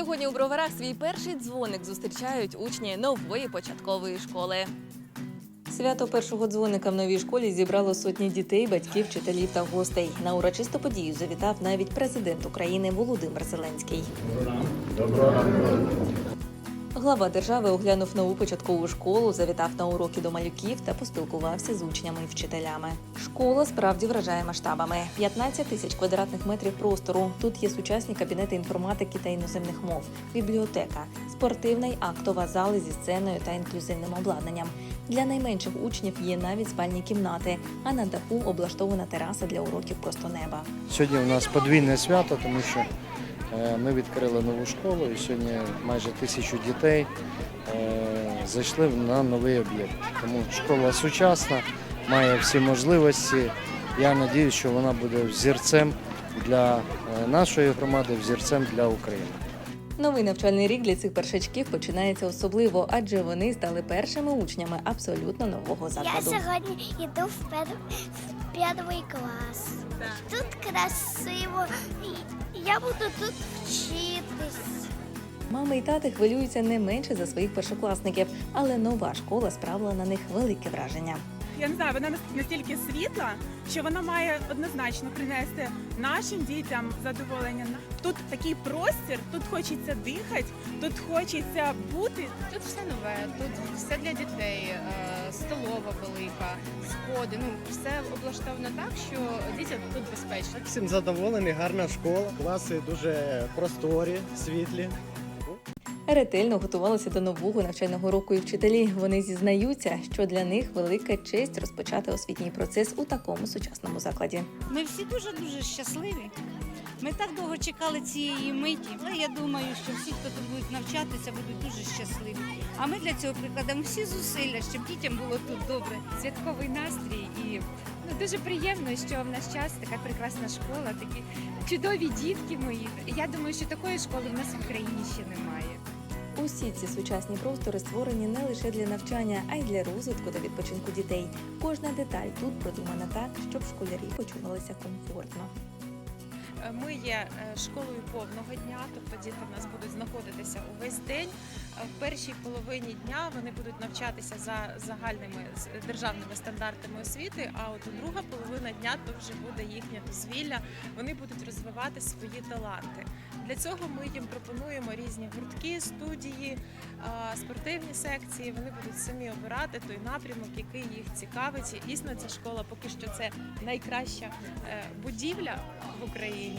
Сьогодні у броварах свій перший дзвоник зустрічають учні нової початкової школи. Свято першого дзвоника в новій школі зібрало сотні дітей, батьків, вчителів та гостей. На урочисту подію завітав навіть президент України Володимир Зеленський. Глава держави оглянув нову початкову школу, завітав на уроки до малюків та поспілкувався з учнями і вчителями. Школа справді вражає масштабами: 15 тисяч квадратних метрів простору. Тут є сучасні кабінети інформатики та іноземних мов, бібліотека, спортивна й актова зали зі сценою та інклюзивним обладнанням. Для найменших учнів є навіть спальні кімнати, а на даху облаштована тераса для уроків просто неба. Сьогодні у нас подвійне свято, тому що ми відкрили нову школу і сьогодні майже тисячу дітей е, зайшли на новий об'єкт. Тому школа сучасна, має всі можливості. Я сподіваюся, що вона буде взірцем для е, нашої громади, взірцем для України. Новий навчальний рік для цих першачків починається особливо, адже вони стали першими учнями абсолютно нового Я закладу. сьогодні йду в перший клас. Тут красиво. Я буду тут вчитись. Мами і тати хвилюються не менше за своїх першокласників, але нова школа справила на них велике враження. Я не знаю, вона настільки світла, що вона має однозначно принести нашим дітям задоволення. Тут такий простір, тут хочеться дихати, тут хочеться бути. Тут все нове, тут все для дітей, е, столова велика, сходи. Ну все облаштовано так, що дітям тут безпечно. Всім задоволений, гарна школа. Класи дуже просторі, світлі. Ретельно готувалися до нового навчального року і вчителі. Вони зізнаються, що для них велика честь розпочати освітній процес у такому сучасному закладі. Ми всі дуже дуже щасливі. Ми так довго чекали цієї миті, але я думаю, що всі, хто тут будуть навчатися, будуть дуже щасливі. А ми для цього прикладемо всі зусилля, щоб дітям було тут добре. святковий настрій і ну дуже приємно, що в наш час така прекрасна школа, такі чудові дітки мої. Я думаю, що такої школи в нас в Україні ще немає. Усі ці сучасні простори створені не лише для навчання, а й для розвитку та відпочинку дітей. Кожна деталь тут продумана так, щоб школярі почувалися комфортно. Е, Ми є е, школою повного дня, тобто діти в нас будуть знаходитися увесь день. Е, В першій половині дня вони будуть навчатися за загальними державними стандартами освіти. А от друга половина дня то вже буде їхнє дозвілля. Вони будуть розвивати свої таланти. Для цього ми їм пропонуємо різні гуртки, студії, спортивні секції. Вони будуть самі обирати той напрямок, який їх цікавить. І дійсно ця школа поки що це найкраща е, будівля в Україні.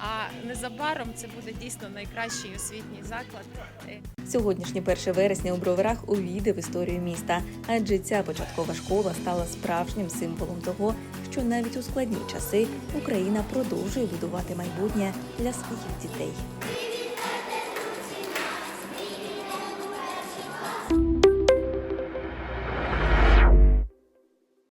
А незабаром це буде дійсно найкращий освітній заклад. Сьогоднішнє 1 вересня у броварах увійде в історію міста, адже ця початкова школа стала справжнім символом того, що навіть у складні часи Україна продовжує будувати майбутнє для своїх дітей.